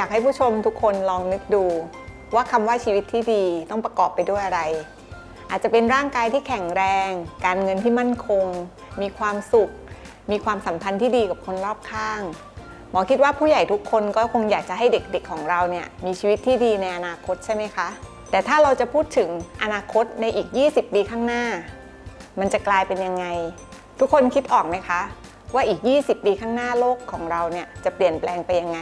อยากให้ผู้ชมทุกคนลองนึกดู ว่าคำว่าชีวิตที่ดีต้องประกอบไปด้วยอะไร อาจจะเป็นร่างกายที่แข็งแรง การเงินที่มั่นคง มีความสุข มีความสัมพันธ์ที่ดีกับคนรอบข้าง หมอคิดว่าผู้ใหญ่ทุกคนก็คงอยากจะให้เด็กๆของเราเนี่ยมีชีวิตที่ดีในอนาคตใช่ไหมคะ แต่ถ้าเราจะพูดถึงอนาคตในอีก 20 ปีข้างหน้า มันจะกลายเป็นยังไง ทุกคนคิดออกไหมคะว่าอีก 20 ปีข้างหน้าโลกของเราเนี่ยจะเปลี่ยนแปลงไปยังไง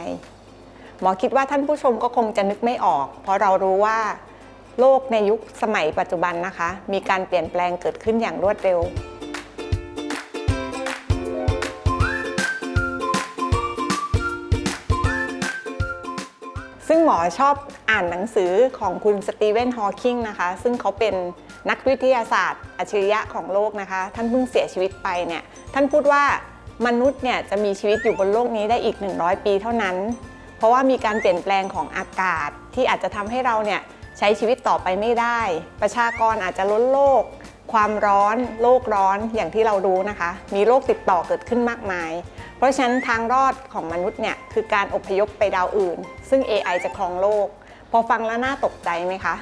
หมอคิดว่าท่านผู้ชมก็คงจะนึกไม่ออก เพราะเรารู้ว่าโลกในยุคสมัยปัจจุบันนะคะ มีการเปลี่ยนแปลงเกิดขึ้นอย่างรวดเร็ว ซึ่งหมอชอบอ่านหนังสือของคุณสตีเวนฮอว์กิงนะคะ ซึ่งเขาเป็นนักวิทยาศาสตร์ อัจฉริยะของโลกนะคะ ท่านเพิ่งเสียชีวิตไปเนี่ย ท่านพูดว่ามนุษย์เนี่ยจะมีชีวิตอยู่บนโลกนี้ได้อีก 100 ปีเท่านั้น เพราะว่ามีการเปลี่ยนแปลงของอากาศที่อาจจะทำให้เราเนี่ยใช้ชีวิตต่อไปไม่ได้ ประชากรอาจจะล้นโลก ความร้อน โลกร้อนอย่างที่เรารู้นะคะ มีโรคติดต่อเกิดขึ้นมากมาย เพราะฉะนั้นทางรอดของมนุษย์เนี่ยคือการอพยพไปดาวอื่น ซึ่ง AI จะครองโลก พอฟังแล้วน่าตกใจไหมคะ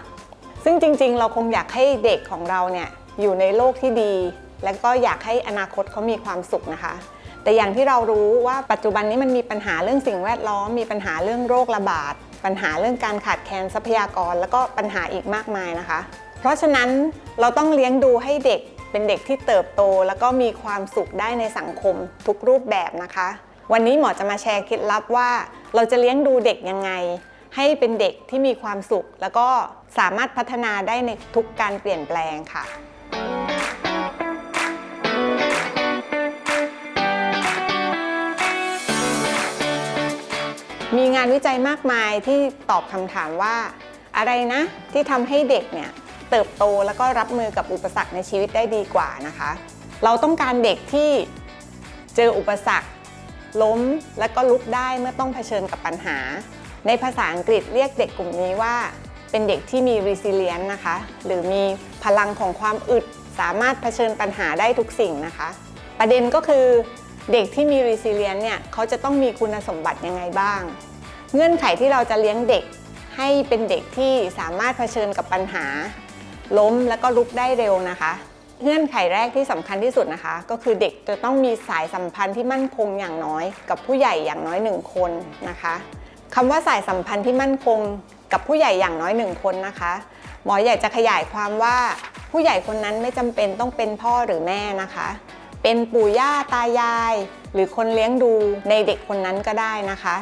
ซึ่งจริงๆ เราคงอยากให้เด็กของเราเนี่ยอยู่ในโลกที่ดี และก็อยากให้อนาคตเขามีความสุขนะคะ แต่อย่างที่เรารู้ว่าปัจจุบันนี้มันมีปัญหาเรื่องสิ่งแวดล้อม มีปัญหาเรื่องโรคระบาด ปัญหาเรื่องการขาดแคลนทรัพยากร แล้วก็ปัญหาอีกมากมายนะคะ เพราะฉะนั้นเราต้องเลี้ยงดูให้เด็กเป็นเด็กที่เติบโต แล้วก็มีความสุขได้ในสังคมทุกรูปแบบนะคะ วันนี้หมอจะมาแชร์เคล็ดลับว่า เราจะเลี้ยงดูเด็กยังไง ให้เป็นเด็กที่มีความสุข แล้วก็สามารถพัฒนาได้ในทุกการเปลี่ยนแปลงค่ะ มีงานวิจัยมากมายที่ตอบคำถามว่า อะไรนะที่ทำให้เด็กเนี่ยเติบโตแล้วก็รับมือกับอุปสรรคในชีวิตได้ดีกว่านะคะ เราต้องการเด็กที่เจออุปสรรค ล้มและก็ลุกได้เมื่อต้องเผชิญกับปัญหา ในภาษาอังกฤษเรียกเด็กกลุ่มนี้ว่าเป็นเด็กที่มี resilience นะคะ หรือมีพลังของความอึดสามารถเผชิญปัญหาได้ทุกสิ่งนะคะ ประเด็นก็คือ เด็กที่มี resilience เนี่ยเขาจะต้องมีคุณสมบัติยังไงบ้าง เงื่อนไขที่เราจะเลี้ยงเด็กให้เป็นเด็กที่สามารถเผชิญกับปัญหา ล้มแล้วก็ลุกได้เร็วนะคะ เงื่อนไขแรกที่สำคัญที่สุดนะคะ ก็คือเด็กจะต้องมีสายสัมพันธ์ที่มั่นคงอย่างน้อย กับผู้ใหญ่อย่างน้อยหนึ่งคนนะคะคำว่าสายสัมพันธ์ที่มั่นคงกับผู้ใหญ่อย่างน้อยหนึ่งคนนะคะ หมออยากจะขยายความว่าผู้ใหญ่คนนั้นไม่จำเป็นต้องเป็นพ่อหรือแม่นะคะ เป็นปู่ย่าตายาย หรือคนเลี้ยงดูในเด็กคนนั้นก็ได้นะคะ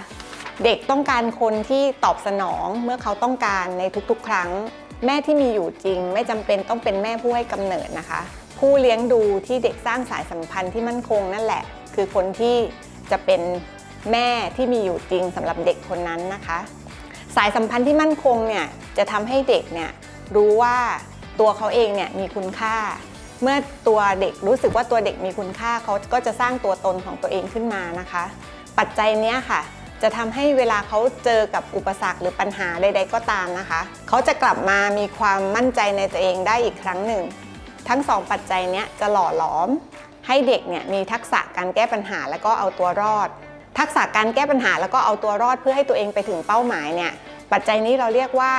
เด็กต้องการคนที่ตอบสนองเมื่อเขาต้องการในทุกๆ ครั้ง แม่ที่มีอยู่จริง ไม่จำเป็นต้องเป็นแม่ผู้ให้กำเนิดนะคะ ผู้เลี้ยงดูที่เด็กสร้างสายสัมพันธ์ที่มั่นคงนั่นแหละ คือคนที่จะเป็นแม่ที่มีอยู่จริงสำหรับเด็กคนนั้นนะคะ สายสัมพันธ์ที่มั่นคงเนี่ยจะทำให้เด็กเนี่ยรู้ว่าตัวเขาเองเนี่ยมีคุณค่า เมื่อตัวเด็กรู้สึกว่าตัวเด็กมีคุณค่าเขาก็จะสร้างตัวตนของตัวเองขึ้นมานะคะ ปัจจัยเนี้ยค่ะ จะทำให้เวลาเขาเจอกับอุปสรรคหรือปัญหาใด ๆ ก็ตามนะคะ เขาจะกลับมามีความมั่นใจในตัวเองได้อีกครั้งหนึ่ง ทั้งสองปัจจัยเนี้ยจะหล่อหลอม ให้เด็กเนี่ยมีทักษะการแก้ปัญหาแล้วก็เอาตัวรอด ทักษะการแก้ปัญหาแล้วก็เอาตัวรอดเพื่อให้ตัวเองไปถึงเป้าหมายเนี่ยปัจจัยนี้เราเรียกว่า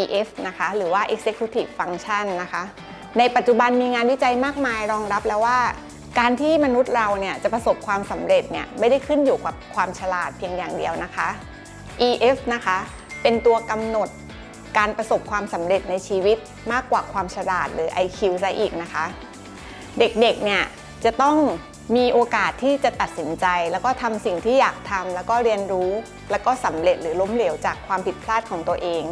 EF นะคะ หรือว่า Executive Function นะคะ ในปัจจุบันมีงานวิจัยมากมายรองรับแล้วว่า การที่มนุษย์เราเนี่ยจะประสบความสำเร็จเนี่ยไม่ได้ขึ้นอยู่กับความฉลาดเพียงอย่างเดียวนะคะ EF นะคะ เป็นตัวกำหนดการประสบความสำเร็จในชีวิตมากกว่าความฉลาดหรือ IQ ซะอีกนะคะ เด็กๆเนี่ยจะต้องมีโอกาสที่จะตัดสินใจ แล้วก็ทำสิ่งที่อยากทำแล้วก็เรียนรู้ แล้วก็สำเร็จหรือล้มเหลวจากความผิดพลาดของตัวเอง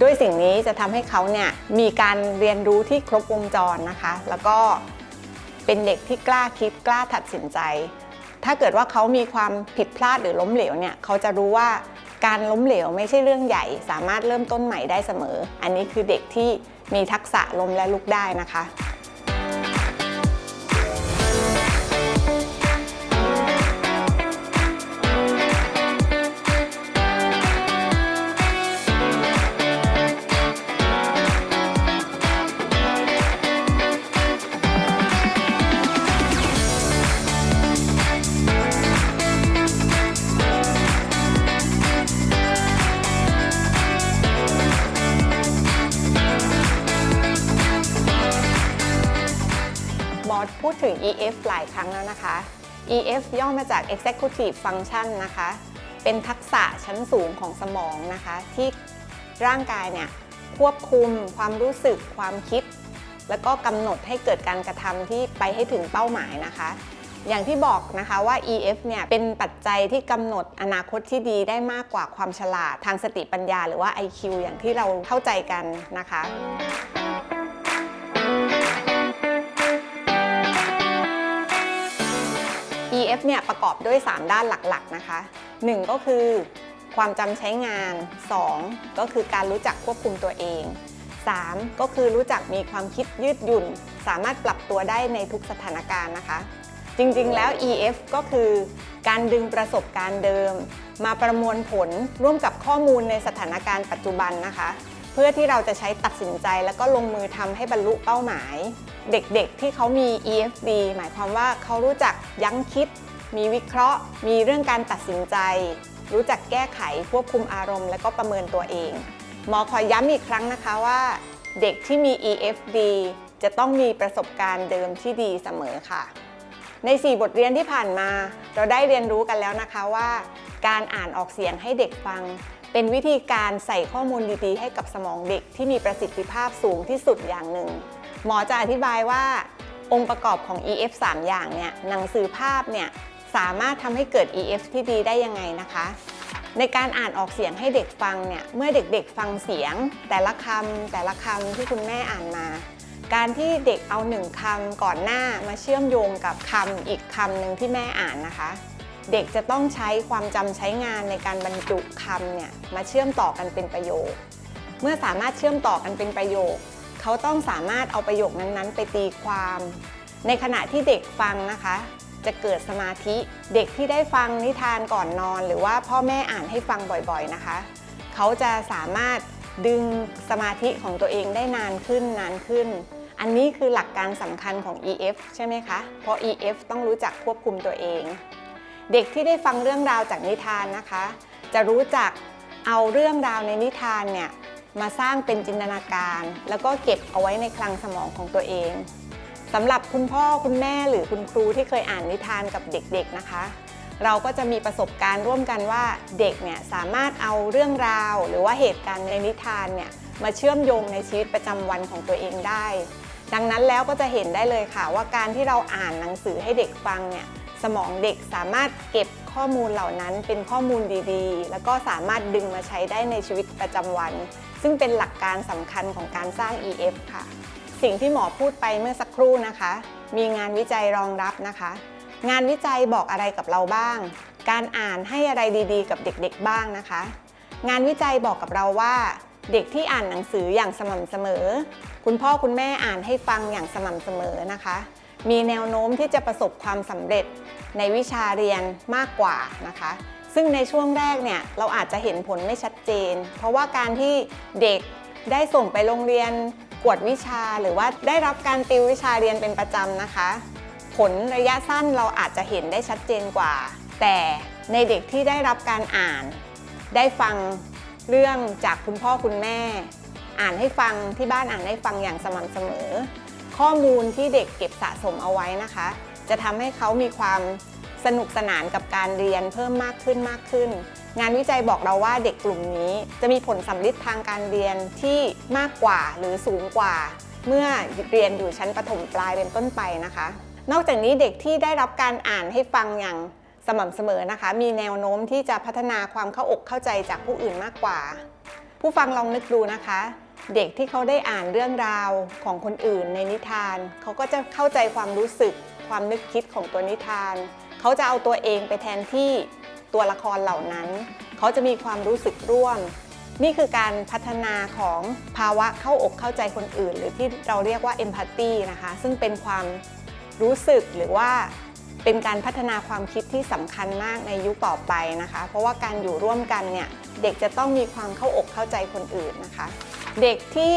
ด้วยสิ่งนี้จะทำให้เขาเนี่ยมีการเรียนรู้ที่ครบวงจรนะคะ แล้วก็เป็นเด็กที่กล้าคิดกล้าตัดสินใจ ถ้าเกิดว่าเขามีความผิดพลาดหรือล้มเหลวเนี่ยเขาจะรู้ว่าการล้มเหลวไม่ใช่เรื่องใหญ่ สามารถเริ่มต้นใหม่ได้เสมอ อันนี้คือเด็กที่มีทักษะล้มและลุกได้นะคะ EF หลายครั้งแล้วนะคะ EF ย่อมาจาก Executive Function นะคะ เป็นทักษะชั้นสูงของสมองนะคะ ที่ร่างกายเนี่ยควบคุมความรู้สึกความคิด แล้วก็กำหนดให้เกิดการกระทำที่ไปให้ถึงเป้าหมายนะคะ อย่างที่บอกนะคะว่า EF เนี่ยเป็นปัจจัยที่กำหนดอนาคตที่ดีได้มากกว่าความฉลาดทางสติปัญญา หรือว่า IQ อย่างที่เราเข้าใจกันนะคะ EF เนี่ยประกอบด้วย 3 ด้านหลักๆนะคะ 1 ก็คือความจำใช้งาน 2 ก็คือการรู้จักควบคุมตัวเอง 3 ก็คือรู้จักมีความคิดยืดหยุ่น สามารถปรับตัวได้ในทุกสถานการณ์นะคะ จริงๆแล้ว EF ก็คือการดึงประสบการณ์เดิม มาประมวลผลร่วมกับข้อมูลในสถานการณ์ปัจจุบันนะคะ พื่อที่เราจะใช้ตัดสินใจแล้วก็ลงมือทำให้บรรลุเป้าหมาย เด็กๆที่เขามี EFD หมายความว่าเขารู้จักยั้งคิด มีวิเคราะห์ มีเรื่องการตัดสินใจ รู้จักแก้ไขควบคุมอารมณ์ และก็ประเมินตัวเอง หมอขอย้ำอีกครั้งนะคะว่า เด็กที่มี EFD จะต้องมีประสบการณ์เดิมที่ดีเสมอค่ะ ใน 4 บทเรียนที่ผ่านมา เราได้เรียนรู้กันแล้วนะคะว่า การอ่านออกเสียงให้เด็กฟัง เป็นวิธีการใส่ข้อมูลดีๆ ให้กับสมองเด็กที่มีประสิทธิภาพสูงที่สุดอย่างหนึ่ง หมอจะอธิบายว่า องค์ประกอบของ EF 3 อย่างเนี่ยหนังสือภาพเนี่ยสามารถทำให้เกิด EF ที่ดีได้ยังไงนะคะ ในการอ่านออกเสียงให้เด็กฟังเนี่ยเมื่อเด็กๆฟังเสียง แต่ละคำแต่ละคำที่คุณแม่อ่านมา การที่เด็กเอาหนึ่งคำก่อนหน้ามาเชื่อมโยงกับคำอีกคำหนึ่งที่แม่อ่านนะคะ เด็กจะต้องใช้ความจำใช้งานในการบรรจุคำเนี่ยมาเชื่อมต่อกันเป็นประโยค เมื่อสามารถเชื่อมต่อกันเป็นประโยค เขาต้องสามารถเอาประโยคนั้นๆ ไปตีความ ในขณะที่เด็กฟังนะคะ จะเกิดสมาธิเด็กที่ได้ฟังนิทานก่อนนอน หรือว่าพ่อแม่อ่านให้ฟังบ่อยๆนะคะ เขาจะสามารถดึงสมาธิของตัวเองได้นานขึ้นนานขึ้น อันนี้คือหลักการสำคัญของ EF ใช่ไหมคะ เพราะ EF ต้องรู้จักควบคุมตัวเอง เด็กที่ได้ฟังเรื่องราวจากนิทานนะคะ จะรู้จักเอาเรื่องราวในนิทานเนี่ยมาสร้างเป็นจินตนาการ แล้วก็เก็บเอาไว้ในคลังสมองของตัวเองสำหรับคุณพ่อคุณแม่หรือคุณครูที่เคยอ่านนิทานกับเด็กๆนะคะ เราก็จะมีประสบการณ์ร่วมกันว่าเด็กเนี่ยสามารถเอาเรื่องราว หรือว่าเหตุการณ์ในนิทานเนี่ยมาเชื่อมโยงในชีวิตประจำวันของตัวเองได้ ดังนั้นแล้วก็จะเห็นได้เลยค่ะว่าการที่เราอ่านหนังสือให้เด็กฟังเนี่ย สมองเด็กสามารถเก็บข้อมูลเหล่านั้นเป็นข้อมูลดีๆ แล้วก็สามารถดึงมาใช้ได้ในชีวิตประจำวัน ซึ่งเป็นหลักการสำคัญของการสร้าง EF ค่ะ สิ่งที่หมอพูดไปเมื่อสักครู่นะคะ มีงานวิจัยรองรับนะคะ งานวิจัยบอกอะไรกับเราบ้าง การอ่านให้อะไรดีๆ กับเด็กๆบ้างนะคะ งานวิจัยบอกกับเราว่า เด็กที่อ่านหนังสืออย่างสม่ำเสมอ คุณพ่อคุณแม่อ่านให้ฟังอย่างสม่ำเสมอนะคะ มีแนวโน้มที่จะประสบความสำเร็จในวิชาเรียนมากกว่านะคะ ซึ่งในช่วงแรกเนี่ยเราอาจจะเห็นผลไม่ชัดเจน เพราะว่าการที่เด็กได้ส่งไปโรงเรียนกวดวิชาหรือว่าได้รับการติววิชาเรียนเป็นประจำนะคะ ผลระยะสั้นเราอาจจะเห็นได้ชัดเจนกว่า แต่ในเด็กที่ได้รับการอ่าน ได้ฟังเรื่องจากคุณพ่อคุณแม่ อ่านให้ฟังที่บ้านอ่านให้ฟังอย่างสม่ำเสมอ ข้อมูลที่เด็กเก็บสะสมเอาไว้นะคะ จะทำให้เขามีความสนุกสนานกับการเรียนเพิ่มมากขึ้นมากขึ้น งานวิจัยบอกเราว่าเด็กกลุ่มนี้ จะมีผลสำลิดทางการเรียนที่มากกว่าหรือสูงกว่า เมื่อเรียนอยู่ชั้นประถมปลายเป็นต้นไปนะคะ นอกจากนี้เด็กที่ได้รับการอ่านให้ฟังอย่างสม่ำเสมอนะคะ มีแนวโน้มที่จะพัฒนาความเข้าอกเข้าใจจากผู้อื่นมากกว่า ผู้ฟังลองนึกดูนะคะ เด็กที่เขาได้อ่านเรื่องราวของคนอื่นในนิทาน เขาก็จะเข้าใจความรู้สึก ความนึกคิดของตัวนิทาน เขาจะเอาตัวเองไปแทนที่ตัวละครเหล่านั้น เขาจะมีความรู้สึกร่วม นี่คือการพัฒนาของภาวะเข้าอกเข้าใจคนอื่น หรือที่เราเรียกว่า empathy นะคะ ซึ่งเป็นความรู้สึกหรือว่า เป็นการพัฒนาความคิดที่สำคัญมากในยุคต่อไปนะคะ เพราะว่าการอยู่ร่วมกันเนี่ยเด็กจะต้องมีความเข้าอกเข้าใจคนอื่นนะคะ เด็กที่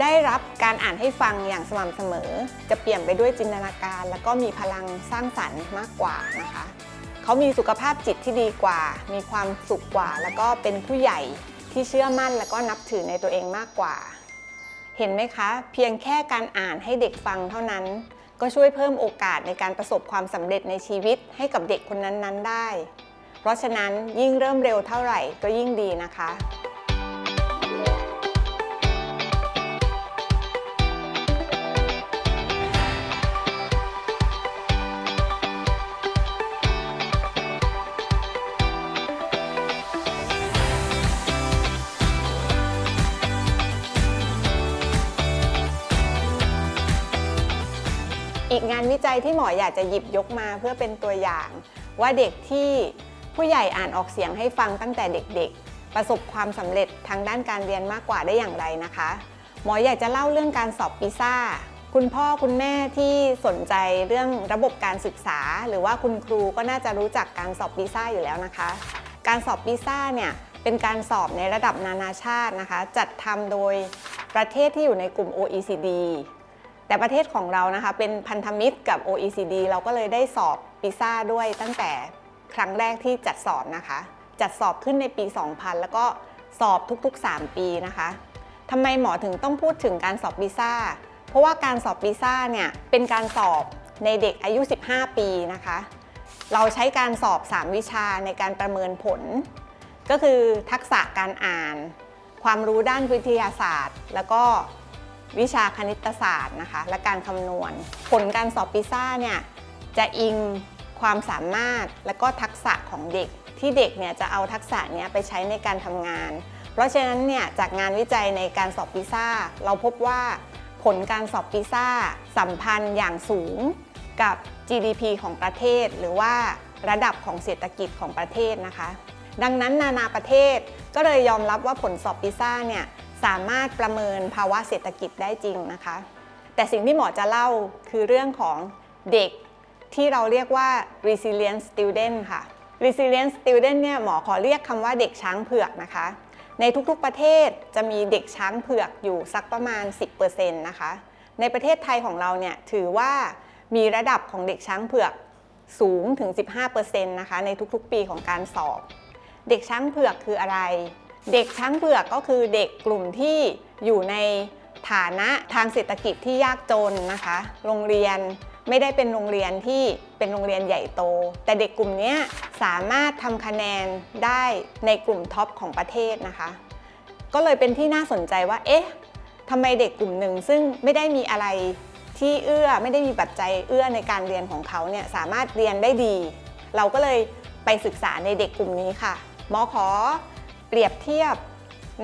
ได้รับการอ่านให้ฟังอย่างสม่ำเสมอ จะเปลี่ยนไปด้วยจินตนาการ แล้วก็มีพลังสร้างสรรค์มากกว่านะคะเขามีสุขภาพจิตที่ดีกว่า มีความสุขกว่า แล้วก็เป็นผู้ใหญ่ที่เชื่อมั่นแล้วก็นับถือในตัวเองมากกว่า เห็นไหมคะ เพียงแค่การอ่านให้เด็กฟังเท่านั้น ก็ช่วยเพิ่มโอกาสในการประสบความสำเร็จในชีวิตให้กับเด็กคนนั้นๆได้ เพราะฉะนั้นยิ่งเริ่มเร็วเท่าไหร่ก็ยิ่งดีนะคะ อีกงานวิจัยที่หมออยากจะหยิบยกมาเพื่อเป็นตัวอย่าง ว่าเด็กที่ผู้ใหญ่อ่านออกเสียงให้ฟังตั้งแต่เด็กๆ ประสบความสำเร็จทางด้านการเรียนมากกว่าได้อย่างไรนะคะ หมออยากจะเล่าเรื่องการสอบปิซ่า คุณพ่อคุณแม่ที่สนใจเรื่องระบบการศึกษา หรือว่าคุณครูก็น่าจะรู้จักการสอบปิซ่าอยู่แล้วนะคะ การสอบปิซ่าเนี่ยเป็นการสอบในระดับนานาชาตินะคะ จัดทำโดยประเทศที่อยู่ในกลุ่ม OECD แต่ประเทศของเรานะคะเป็นพันธมิตรกับ OECD เราก็เลยได้สอบปิซ่าด้วยตั้งแต่ครั้งแรกที่จัดสอบนะคะ จัดสอบขึ้นในปี 2000 แล้วก็สอบทุกๆ 3 ปีนะคะทำไมหมอถึงต้องพูดถึงการสอบปิซ่า เพราะว่าการสอบปิซ่าเนี่ยเป็นการสอบในเด็กอายุ 15 ปีนะคะ เราใช้การสอบ 3 วิชาในการประเมินผล ก็คือทักษะการอ่าน ความรู้ด้านวิทยาศาสตร์ แล้วก็ วิชาคณิตศาสตร์นะคะ และการคำนวณ ผลการสอบปิซ่าเนี่ยจะอิงความสามารถและก็ทักษะของเด็ก ที่เด็กเนี่ยจะเอาทักษะเนี้ยไปใช้ในการทำงาน เพราะฉะนั้นเนี่ยจากงานวิจัยในการสอบปิซ่า เราพบว่าผลการสอบปิซ่าสัมพันธ์อย่างสูงกับ GDP ของประเทศ หรือว่าระดับของเศรษฐกิจของประเทศนะคะ ดังนั้นนานาประเทศก็เลยยอมรับว่าผลสอบปิซ่าเนี่ย สามารถประเมินภาวะเศรษฐกิจได้จริงนะคะ แต่สิ่งที่หมอจะเล่าคือเรื่องของเด็กที่เราเรียกว่า resilient student ค่ะ resilient student เนี่ยหมอขอเรียกคำว่าเด็กช้างเผือกนะคะ ในทุกๆประเทศจะมีเด็กช้างเผือกอยู่สักประมาณ 10%นะคะ ในประเทศไทยของเราเนี่ยถือว่ามีระดับของเด็กช้างเผือกสูงถึง 15%นะคะในทุกๆ ปีของการสอบ เด็กช้างเผือกคืออะไร เด็กช้างเผือกก็คือเด็กกลุ่มที่อยู่ในฐานะทางเศรษฐกิจที่ยากจนนะคะ โรงเรียนไม่ได้เป็นโรงเรียนที่เป็นโรงเรียนใหญ่โต แต่เด็กกลุ่มนี้สามารถทำคะแนนได้ในกลุ่มท็อปของประเทศนะคะ ก็เลยเป็นที่น่าสนใจว่า เอ๊ะทำไมเด็กกลุ่มหนึ่งซึ่งไม่ได้มีอะไรที่เอื้อไม่ได้มีปัจจัยเอื้อในการเรียนของเขาเนี่ยสามารถเรียนได้ดี เราก็เลยไปศึกษาในเด็กกลุ่มนี้ค่ะมอขอ เปรียบเทียบ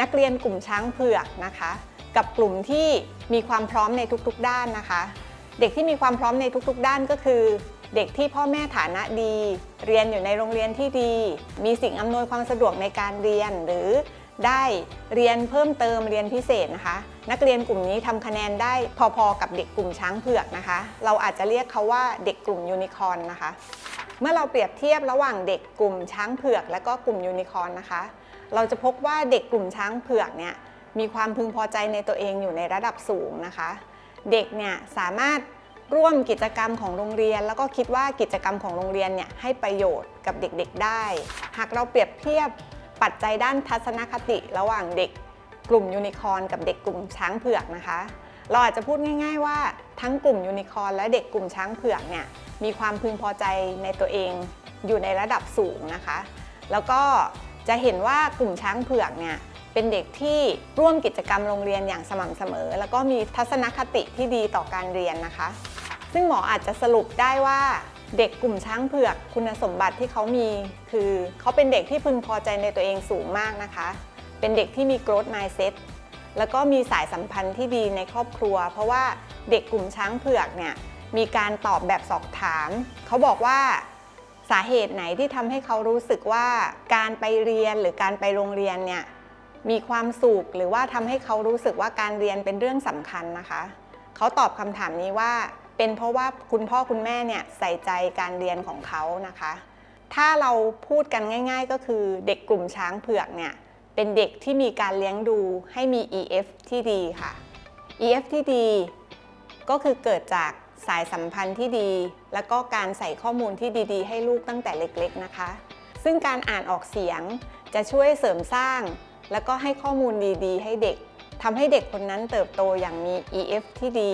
นักเรียนกลุ่มช้างเผือกนะคะ กับกลุ่มที่มีความพร้อมในทุกๆ ด้านนะคะ เด็กที่มีความพร้อมในทุกๆ ด้านก็คือ เด็กที่พ่อแม่ฐานะดี เรียนอยู่ในโรงเรียนที่ดี มีสิ่งอำนวยความสะดวกในการเรียนหรือได้เรียนเพิ่มเติมเรียนพิเศษนะคะ นักเรียนกลุ่มนี้ทำคะแนนได้พอๆกับเด็กกลุ่มช้างเผือกนะคะ เราอาจจะเรียกเขาว่าเด็กกลุ่มยูนิคอนนะคะ เมื่อเราเปรียบเทียบระหว่างเด็กกลุ่มช้างเผือก และก็กลุ่มยูนิคอนนะคะ เราจะพบว่าเด็กกลุ่มช้างเผือกเนี่ยมีความพึงพอใจในตัวเองอยู่ในระดับสูงนะคะ เด็กเนี่ยสามารถร่วมกิจกรรมของโรงเรียน แล้วก็คิดว่ากิจกรรมของโรงเรียนเนี่ยให้ประโยชน์กับเด็กๆได้ หากเราเปรียบเทียบปัจจัยด้านทัศนคติระหว่างเด็กกลุ่มยูนิคอร์นกับเด็กกลุ่มช้างเผือกนะคะ เราอาจจะพูดง่าย ๆ ว่าทั้งกลุ่มยูนิคอร์นและเด็กกลุ่มช้างเผือกเนี่ยมีความพึงพอใจในตัวเองอยู่ในระดับสูงนะคะ แล้วก็ จะเห็นว่ากลุ่มช้างเผือกเนี่ยเป็นเด็กที่ร่วมกิจกรรมโรงเรียนอย่างสม่ำเสมอ แล้วก็มีทัศนคติที่ดีต่อการเรียนนะคะ ซึ่งหมออาจจะสรุปได้ว่าเด็กกลุ่มช้างเผือกคุณสมบัติที่เขามี คือเขาเป็นเด็กที่พึงพอใจในตัวเองสูงมากนะคะ เป็นเด็กที่มี growth mindset แล้วก็มีสายสัมพันธ์ที่ดีในครอบครัว เพราะว่าเด็กกลุ่มช้างเผือกเนี่ยมีการตอบแบบสอบถาม เขาบอกว่า สาเหตุไหนที่ทำให้เขารู้สึกว่าการไปเรียนหรือการไปโรงเรียนเนี่ยมีความสุขหรือว่าทำให้เขารู้สึกว่าการเรียนเป็นเรื่องสำคัญนะคะ เขาตอบคำถามนี้ว่า เป็นเพราะว่าคุณพ่อคุณแม่เนี่ยใส่ใจการเรียนของเขานะคะ ถ้าเราพูดกันง่าย ๆ ก็คือเด็กกลุ่มช้างเผือกเนี่ยเป็นเด็กที่มีการเลี้ยงดูให้มี EF ที่ดีค่ะ EF ที่ดีก็คือเกิดจาก สายสัมพันธ์ที่ดี แล้วก็การใส่ข้อมูลที่ดีๆ ให้ลูกตั้งแต่เล็กๆนะคะ ซึ่งการอ่านออกเสียงจะช่วยเสริมสร้าง แล้วก็ให้ข้อมูลดีๆ ให้เด็กทำให้เด็กคนนั้นเติบโตอย่างมี EF ที่ดี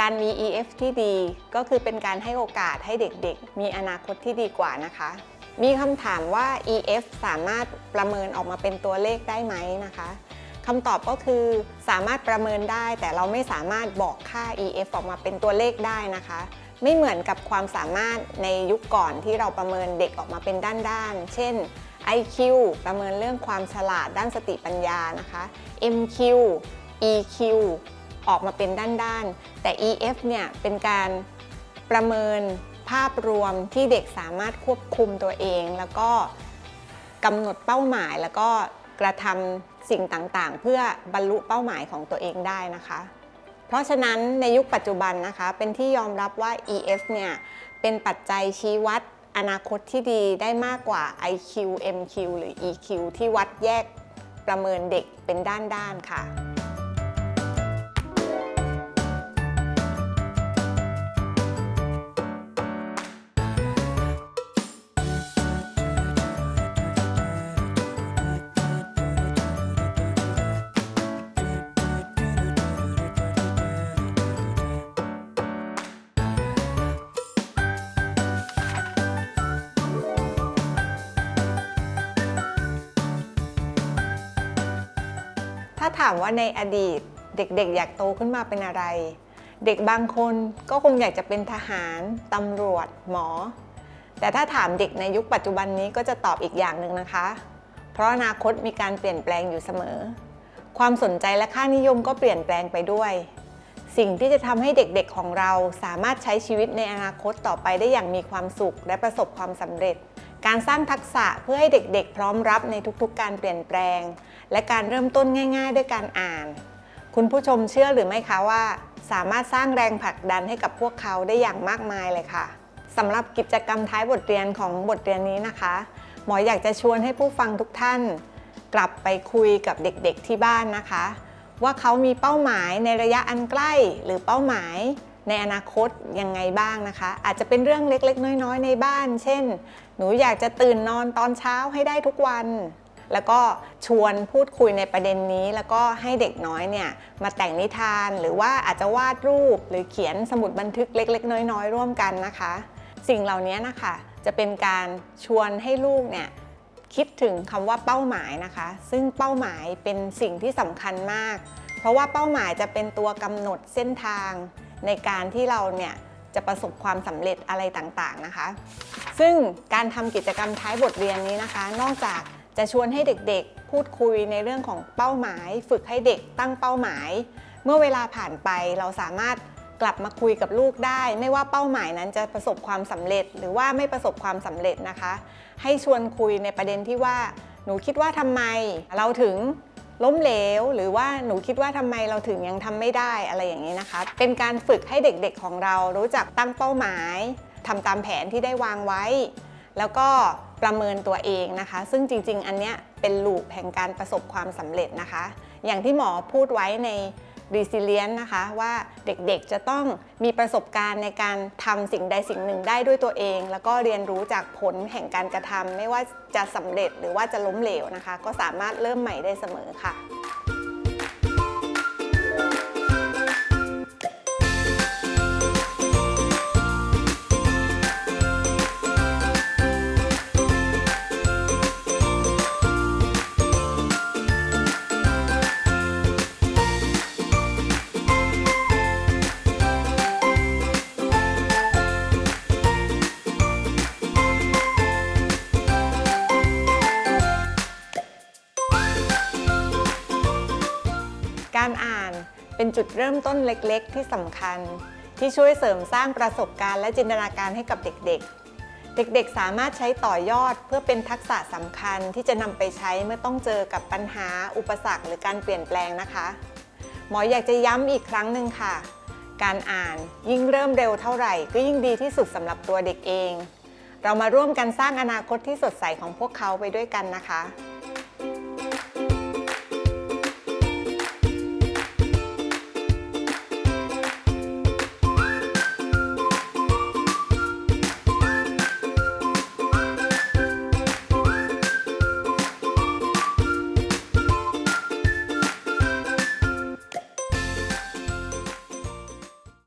การมี EF ที่ดี ก็คือเป็นการให้โอกาสให้เด็กๆ มีอนาคตที่ดีกว่านะคะ มีคำถามว่า EF สามารถประเมินออกมาเป็นตัวเลขได้ไหมนะคะ คำตอบก็คือสามารถประเมินได้ แต่เราไม่สามารถบอกค่า EF ออกมาเป็นตัวเลขได้นะคะ ไม่เหมือนกับความสามารถในยุคก่อนที่เราประเมินเด็กออกมาเป็นด้านๆ เช่น IQ ประเมินเรื่องความฉลาดด้านสติปัญญานะคะ MQ EQ ออกมาเป็นด้านๆ แต่ EF เนี่ยเป็นการประเมินภาพรวมที่เด็กสามารถควบคุมตัวเอง แล้วก็กำหนดเป้าหมายแล้วก็กระทำ สิ่งต่างๆ เพื่อบรรลุเป้าหมายของตัวเองได้นะคะ เพราะฉะนั้นในยุคปัจจุบันนะคะ เป็นที่ยอมรับว่า EF เนี่ยเป็นปัจจัยชี้วัดอนาคตที่ดีได้มากกว่า IQ MQ หรือ EQ ที่วัดแยกประเมินเด็กเป็นด้านๆค่ะ ถ้าถามว่าในอดีตเด็กๆ อยากโตขึ้นมาเป็นอะไร เด็กบางคนก็คงอยากจะเป็นทหาร ตำรวจ หมอ แต่ถ้าถามเด็กในยุคปัจจุบันนี้ก็จะตอบอีกอย่างหนึ่งนะคะ เพราะอนาคตมีการเปลี่ยนแปลงอยู่เสมอ ความสนใจและค่านิยมก็เปลี่ยนแปลงไปด้วย สิ่งที่จะทำให้เด็กๆของเราสามารถใช้ชีวิตในอนาคตต่อไปได้อย่างมีความสุข และประสบความสำเร็จการสร้างทักษะเพื่อให้เด็กๆ พร้อมรับในทุกๆ การเปลี่ยนแปลง และการเริ่มต้นง่าย ๆ ด้วยการอ่าน คุณผู้ชมเชื่อหรือไม่คะว่า สามารถสร้างแรงผลักดันให้กับพวกเขาได้อย่างมากมายเลยค่ะสำหรับกิจกรรมท้ายบทเรียนของบทเรียนนี้นะคะ หมออยากจะชวนให้ผู้ฟังทุกท่าน กลับไปคุยกับเด็กๆที่บ้านนะคะ ว่าเขามีเป้าหมายในระยะอันใกล้ หรือเป้าหมายในอนาคตยังไงบ้างนะคะ อาจจะเป็นเรื่องเล็กๆ น้อยๆ ในบ้าน เช่น หนูอยากจะตื่นนอนตอนเช้าให้ได้ทุกวัน แล้วก็ชวนพูดคุยในประเด็นนี้ แล้วก็ให้เด็กน้อยเนี่ยมาแต่งนิทาน หรือว่าอาจจะวาดรูป หรือเขียนสมุดบันทึกเล็ก ๆ น้อย ๆ ร่วมกันนะคะ สิ่งเหล่านี้นะคะจะเป็นการชวนให้ลูกเนี่ยคิดถึงคำว่าเป้าหมายนะคะ ซึ่งเป้าหมายเป็นสิ่งที่สำคัญมาก เพราะว่าเป้าหมายจะเป็นตัวกำหนดเส้นทาง ในการที่เราเนี่ยจะประสบความสำเร็จอะไรต่างๆนะคะ ซึ่งการทำกิจกรรมท้ายบทเรียนนี้นะคะ นอกจาก จะชวนให้เด็กๆ พูดคุยในเรื่องของเป้าหมาย ฝึกให้เด็กตั้งเป้าหมาย เมื่อเวลาผ่านไปเราสามารถกลับมาคุยกับลูกได้ ไม่ว่าเป้าหมายนั้นจะประสบความสำเร็จ หรือว่าไม่ประสบความสำเร็จนะคะ ให้ชวนคุยในประเด็นที่ว่า หนูคิดว่าทำไม เราถึงล้มเหลว หรือว่าหนูคิดว่าทำไมเราถึงยังทำไม่ได้อะไรอย่างนี้นะคะ เป็นการฝึกให้เด็กๆของเรารู้จักตั้งเป้าหมายทำตามแผนที่ได้วางไว้ แล้วก็ประเมินตัวเองนะคะ ซึ่งจริง ๆ อันเนี้ยเป็นลูปแห่งการประสบความสำเร็จนะคะ อย่างที่หมอพูดไว้ใน Resilience นะคะ ว่าเด็กๆจะต้องมีประสบการณ์ในการทำสิ่งใดสิ่งหนึ่งได้ด้วยตัวเอง แล้วก็เรียนรู้จากผลแห่งการกระทำไม่ว่าจะสำเร็จหรือว่าจะล้มเหลวนะคะ ก็สามารถเริ่มใหม่ได้เสมอค่ะ จุดเริ่มต้นเล็กๆ ที่สำคัญ ที่ช่วยเสริมสร้างประสบการณ์และจินตนาการให้กับเด็กๆ เด็กๆ สามารถใช้ต่อยอดเพื่อเป็นทักษะสำคัญที่จะนำไปใช้เมื่อต้องเจอกับปัญหา อุปสรรคหรือการเปลี่ยนแปลงนะคะ หมออยากจะย้ำอีกครั้งหนึ่งค่ะ การอ่านยิ่งเริ่มเร็วเท่าไหร่ ก็ยิ่งดีที่สุดสำหรับตัวเด็กเอง เรามาร่วมกันสร้างอนาคตที่สดใสของพวกเขาไปด้วยกันนะคะ